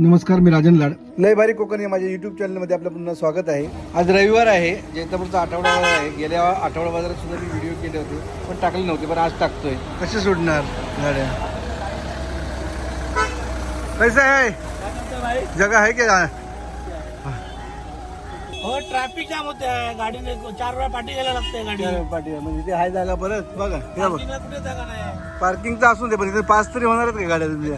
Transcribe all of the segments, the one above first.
नमस्कार मी राजन लाड. लय भारी कोकण या माझ्या युट्यूब चॅनलमध्ये आपलं पुन्हा स्वागत आहे. आज रविवार आहे जैतापूरचा आठवडा बाजार आहे. गेल्या आठवडा बाजारात सुद्धा मी व्हिडिओ केले होते पण टाकले नव्हते पण आज टाकतोय. कसे सोडणार गाड्या? कैसा आहे. जगा आहे की हो ट्रॅफिक जाम होते. गाडीने चार वेळा पाठी घ्यायला लागते गाडी. पाठी म्हणजे ते आहे जागा परत बघा हे बघ. पार्किंगला कुठे जागा नाही. पार्किंगचं असून दे पण इथे पाच तरी होणारच का गाड्या तुमच्या.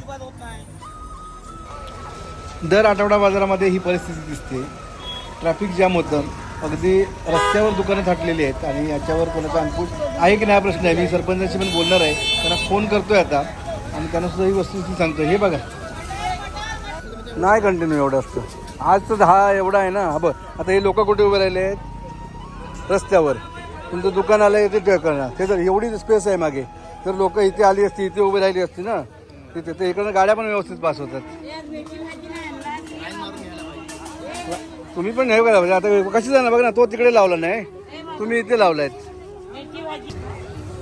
दर आठवडा बाजारामध्ये ही परिस्थिती दिसते. ट्रॅफिक जाम होतं. अगदी रस्त्यावर दुकानं थाटलेली आहेत आणि याच्यावर कोणाचा अंकुश आहे की नाही हा प्रश्न आहे. मी सरपंचाशी पण बोलणार आहे. त्यांना फोन करतोय आता आणि त्यांना सुद्धा ही वस्तुस्थिती सांगतो हे बघा. नाही कंटिन्यू एवढं असतं. आज तर हा एवढा आहे ना. हा बघ. आता हे लोक कुठे उभे राहिले आहेत? रस्त्यावर. तुमचं दुकान आलं आहे ते करणार ते तर एवढी स्पेस आहे मागे. तर लोक इथे आली असती इथे उभी राहिली असती ना. तिथे तर इकडनं गाड्या पण व्यवस्थित पास होतात. तुम्ही पण नाही बघा म्हणजे आता कशी जाणार? बघा ना तो तिकडे लावला नाही. तुम्ही इथे लावलायत.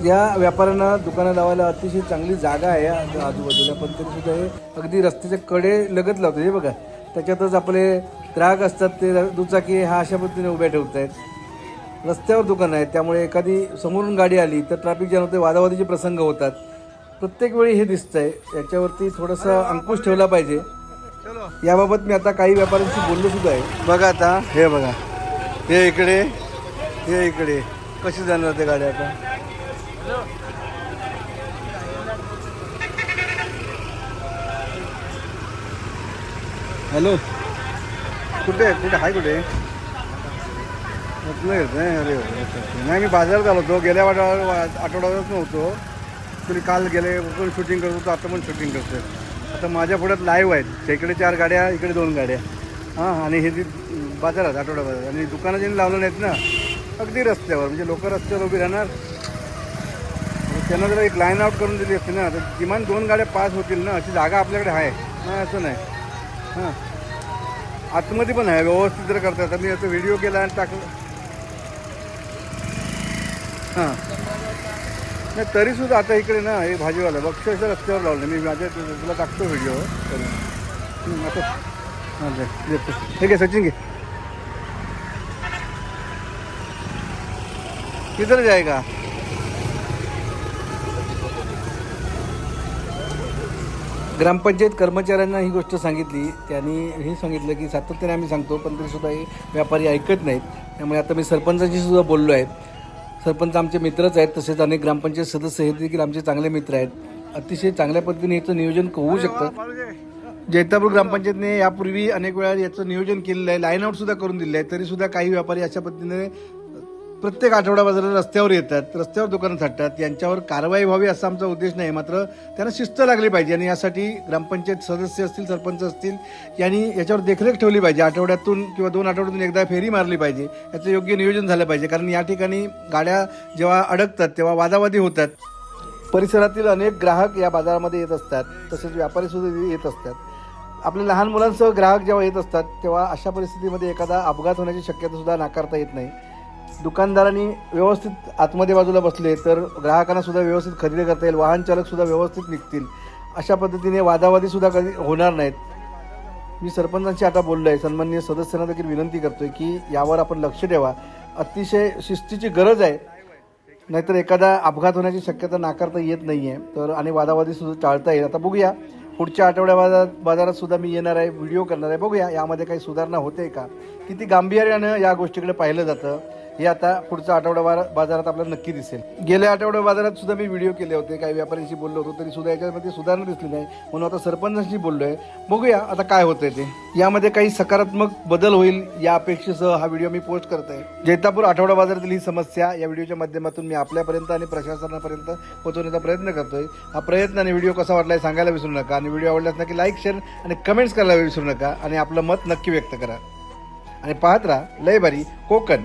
या व्यापाऱ्यांना दुकानं लावायला अतिशय चांगली जागा आहे आजूबाजूला पण तरी सुद्धा हे अगदी रस्त्याच्या कडे लगत लावतो हे बघा त्याच्यातच आपले ग्राहक असतात ते दुचाकी हा अशा पद्धतीने उभ्या ठेवत आहेत रस्त्यावर दुकानं आहेत त्यामुळे एखादी समोरून गाडी आली तर ट्रॅफिक जाम होते वादावादीचे प्रसंग होतात. प्रत्येक वेळी हे दिसतंय याच्यावरती थोडंसं अंकुश ठेवला पाहिजे. याबाबत मी आता काही व्यापाऱ्यांशी बोललो सुद्धा आहे. बघा आता हे बघा. हे इकडे हे इकडे. कशी जाणार ते गाड्या आता? हॅलो. कुठे आहे? कुठे? आहे कुठे? नाही अरे नाही मी बाजारात आलो होतो. गेल्या आठवड्यावर आठवड्यावरच नव्हतो. तुम्ही काल गेले पण शूटिंग करत होतो? आता पण शूटिंग करतोय. आता माझ्या पुढ्यात लाईव्ह आहेत. इकडे चार गाड्या इकडे दोन गाड्या. हां आणि हे जी बाजारात आठवडा बाजार. आणि दुकानं ज्यांनी लावलं नाहीत ना अगदी रस्त्यावर. म्हणजे लोक रस्त्यावर उभी राहणार. त्यांना जर एक लाईन आउट करून दिली असते ना तर किमान दोन गाड्या पास होतील ना अशी जागा आपल्याकडे आहे. नाही असं नाही. हां. आतमध्ये पण आहे व्यवस्थित जर करता तर मी असं व्हिडिओ केला आणि टाकलं. हां. नाही तरीसुद्धा आता इकडे ना हे भाजीवाला अक्षरशः रस्त्यावर लावलं. मी माझ्या तुला टाकतो व्हिडिओ करून आता हां देतो हे घे सचिन घे. किधर जाएगा. ग्रामपंचायत कर्मचाऱ्यांना ही गोष्ट सांगितली. त्यांनी हे सांगितलं की सातत्याने आम्ही सांगतो पण तरीसुद्धा हे व्यापारी ऐकत नाहीत. त्यामुळे आता मी सरपंचांशी सुद्धा बोललो आहे. सरपंच आमचे मित्रच आहेत तसेच अनेक ग्रामपंचायत सदस्य हे देखील आमचे चांगले मित्र आहेत. अतिशय चांगल्या पद्धतीने याचं नियोजन होऊ शकतं. जैतापूर ग्रामपंचायतने यापूर्वी अनेक वेळा याचं नियोजन केलेलं आहे. लाईन आउट सुद्धा करून दिलेलं आहे. तरी सुद्धा काही व्यापारी अशा पद्धतीने प्रत्येक आठवडा बाजारात रस्त्यावर येतात रस्त्यावर दुकानं थाटतात. यांच्यावर कारवाई व्हावी असा आमचा उद्देश नाही. मात्र त्यांना शिस्त लागली पाहिजे आणि यासाठी ग्रामपंचायत सदस्य असतील सरपंच असतील यांनी याच्यावर देखरेख ठेवली पाहिजे. आठवड्यातून किंवा दोन आठवड्यातून एकदा फेरी मारली पाहिजे. याचं योग्य नियोजन झालं पाहिजे. कारण या ठिकाणी गाड्या जेव्हा अडकतात तेव्हा वादावादी होतात. परिसरातील अनेक ग्राहक या बाजारामध्ये येत असतात. तसेच व्यापारी सुद्धा येत असतात. आपल्या लहान मुलांसह ग्राहक जेव्हा येत असतात तेव्हा अशा परिस्थितीमध्ये एखादा अपघात होण्याची शक्यता सुद्धा नाकारता येत नाही. दुकानदारांनी व्यवस्थित आतमध्ये बाजूला बसले तर ग्राहकांना सुद्धा व्यवस्थित खरेदी करता येईल वाहन चालक सुद्धा व्यवस्थित निघतील. अशा पद्धतीने वादावादी सुद्धा कधी होणार नाहीत. मी सरपंचांशी आता बोललो आहे सन्माननीय सदस्यांना देखील विनंती आहे की यावर आपण लक्ष ठेवा. अतिशय शिस्तीची गरज आहे. नाहीतर एखादा अपघात होण्याची शक्यता नाकारता येत नाही आहे तर आणि वादावादी सुद्धा टाळता येईल. आता बघूया. पुढच्या आठवड्या बाजारात बाजारात सुद्धा मी येणार आहे व्हिडिओ करणार आहे. बघूया. यामध्ये काही सुधारणा होते का? किती गांभीर्यानं या गोष्टीकडे पाहिलं जातं? हे आता पुढचा आठवडा बाजारात आपल्याला नक्की दिसेल. गेल्या आठवड्या बाजारात सुद्धा मी व्हिडिओ केले होते. काही व्यापाऱ्यांशी बोललो होतो तरी सुद्धा याच्यामध्ये सुधारणा दिसली नाही. म्हणून आता सरपंचांशी बोललो आहे बघूया आता काय होतंय ते. यामध्ये काही सकारात्मक बदल होईल या अपेक्षेसह हा व्हिडिओ मी पोस्ट करत आहे जैतापूर आठवडा बाजारातील ही समस्या या व्हिडिओच्या माध्यमातून मी आपल्यापर्यंत आणि प्रशासनापर्यंत पोहोचवण्याचा प्रयत्न करतोय. हा प्रयत्न आणि व्हिडिओ कसा वाटला हे सांगायला विसरू नका. आणि व्हिडिओ आवडल्यास नक्की लाईक शेअर आणि कमेंट्स करायला विसरू नका. आणि आपलं मत नक्की व्यक्त करा. आणि पाहत राहा लय भारी कोकण.